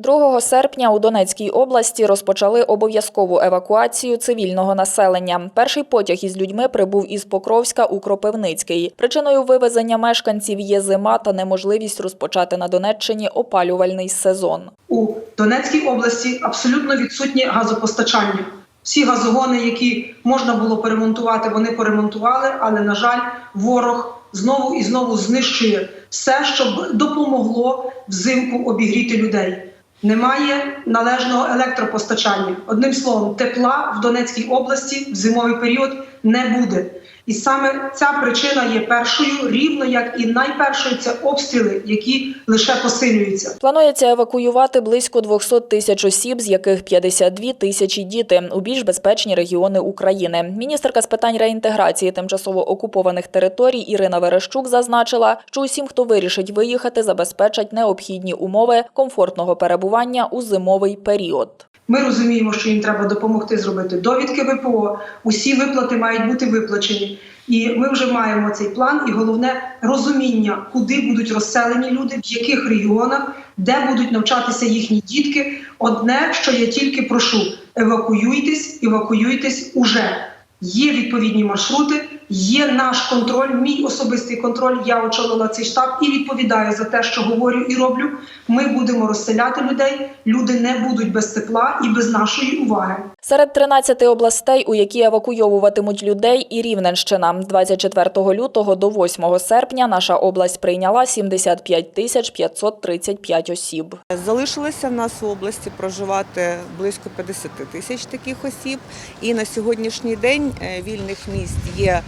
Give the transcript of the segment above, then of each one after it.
2 серпня у Донецькій області розпочали обов'язкову евакуацію цивільного населення. Перший потяг із людьми прибув із Покровська у Кропивницький. Причиною вивезення мешканців є зима та неможливість розпочати на Донеччині опалювальний сезон. У Донецькій області абсолютно відсутнє газопостачання. Всі газогони, які можна було перемонтувати, вони поремонтували, але на жаль, ворог знову і знову знищує все, щоб допомогло взимку обігріти людей. Немає належного електропостачання. Одним словом, тепла в Донецькій області в зимовий період не буде. І саме ця причина є першою, рівно як і найпершою це обстріли, які лише посилюються. Планується евакуювати близько 200 тисяч осіб, з яких 52 тисячі діти у більш безпечні регіони України. Міністерка з питань реінтеграції тимчасово окупованих територій Ірина Верещук зазначила, що усім, хто вирішить виїхати, забезпечать необхідні умови комфортного перебування у зимовий період. Ми розуміємо, що їм треба допомогти зробити довідки ВПО. Усі виплати мають бути виплачені. І ми вже маємо цей план. І головне розуміння, куди будуть розселені люди, в яких регіонах, де будуть навчатися їхні дітки. Одне, що я тільки прошу: евакуюйтесь, евакуюйтесь уже. Є відповідні маршрути, є наш контроль, мій особистий контроль. Я очолила цей штаб і відповідаю за те, що говорю і роблю. Ми будемо розселяти людей. Люди не будуть без тепла і без нашої уваги. Серед 13 областей, у які евакуйовуватимуть людей, і Рівненщина. З 24 лютого до 8 серпня наша область прийняла 75 тисяч 535 осіб. Залишилося в нас в області проживати близько 50 тисяч таких осіб. І на сьогоднішній день е, вільних місць є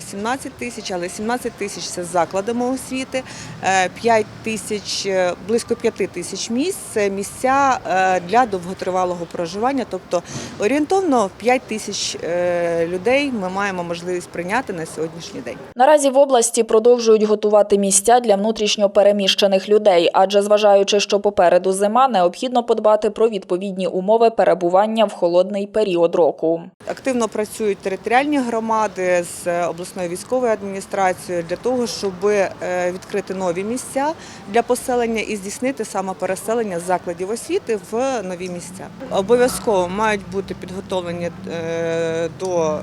17 тисяч, але 17 тисяч це з закладами освіти, е, 5 тисяч, е, близько 5 тисяч місць це місця е, для довготривалого проживання. Тобто орієнтовно 5 тисяч е, людей ми маємо можливість прийняти на сьогоднішній день. Наразі в області продовжують готувати місця для внутрішньо переміщених людей, адже зважаючи, що попереду зима, необхідно подбати про відповідні умови перебування в холодний період року. Активно працюють територіальні громади з обласною військовою адміністрацією для того, щоб е, відкрити нові місця для поселення і здійснити саме переселення закладів освіти в нові місця. Обов'язково мають бути підготовлені е, до е,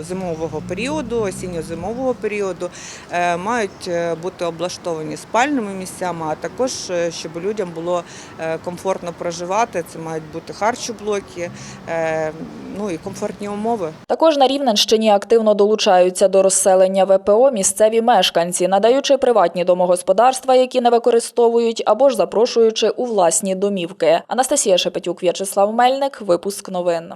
зимового періоду, осінньо-зимового періоду, е, мають е, бути облаштовані спальними місцями, а також е, щоб людям було комфортно проживати. Це мають бути харчоблоки, ну і комфортні умови. Також на Рівненщині активно долучаються до розселення ВПО місцеві мешканці, надаючи приватні домогосподарства, які не використовують, або ж запрошуючи у власні домівки. Анастасія Шепетюк, В'ячеслав Мельник, випуск новин.